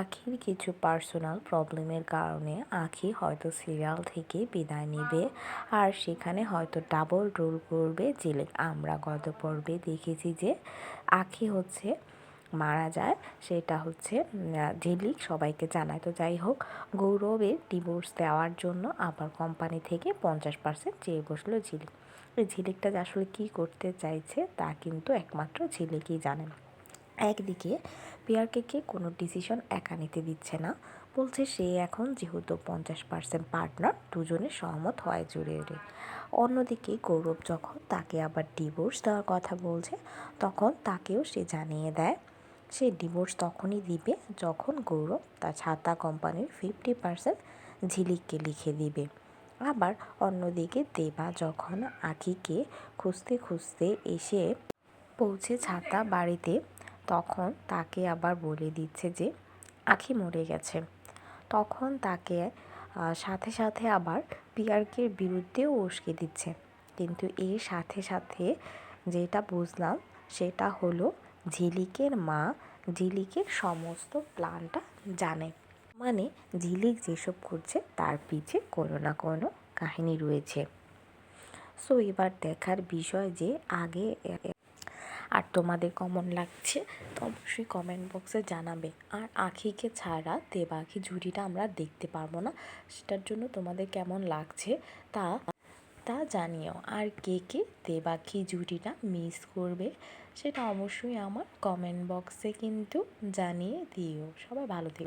আখির কিছু পার্সোনাল প্রবলেমের কারণে আখি হয়তো সিরিয়াল থেকে বিদায় নেবে আর সেখানে হয়তো ডাবল রোল করবে জেলে। আমরা গত পর্বে দেখেছি যে আখি হচ্ছে মারা যায়, সেটা হচ্ছে ঝিলিক সবাইকে জানায়। তো যাই হোক গৌরবের ডিভোর্স দেওয়ার জন্য আবার কোম্পানি থেকে পঞ্চাশ পার্সেন্ট চেয়ে বসল ঝিলিক এই ঝিলিকটা যে আসলে কী করতে চাইছে তা কিন্তু একমাত্র ঝিলিকই জানেন। একদিকে পিয়ারকে কোনো ডিসিশন একা নিতে দিচ্ছে না, বলছে সে এখন যেহেতু পঞ্চাশ পার্সেন্ট পার্টনার, দুজনে সহমত হয় জুড়ে অন্যদিকে গৌরব যখন তাকে আবার ডিভোর্স দেওয়ার কথা বলছে, তখন তাকেও সে জানিয়ে দেয়। সে ডিভোর্স তখনই দিবে যখন গৌরব তার ছাতা কোম্পানির ফিফটি পার্সেন্ট ঝিলিককে লিখে দিবে। আবার অন্যদিকে দেবা যখন আকিকে খুঁজতে খুঁজতে এসে পৌঁছে ছাতা বাড়িতে তখন তাকে আবার বলে দিচ্ছে যে, আখি মরে গেছে। তখন তাকে সাথে সাথে আবার পিয়ারকের বিরুদ্ধেও উস্কে দিচ্ছে। কিন্তু এর সাথে সাথে যেটা বুঝলাম, সেটা হলো ঝিলিকের মা ঝিলিকের সমস্ত প্ল্যানটা জানে। মানে ঝিলিক যেসব করছে, তার পিছে কোনো না কোনো কাহিনী রয়েছে। সো এবার দেখার বিষয় যে, আগে আর তোমাদের কমন লাগছে, তো অবশ্যই কমেন্ট বক্সে জানাবে। আর আখিকে ছাড়া দেবাখি জুড়িটা আমরা দেখতে পারব না, সেটার জন্য তোমাদের কেমন লাগছে তা তা জানিও। আর কে কে দেবাখি জুটিটা মিস করবে, সেটা অবশ্যই আমার কমেন্ট বক্সে কিন্তু জানিয়ে দিও। সবাই ভালো থেকো।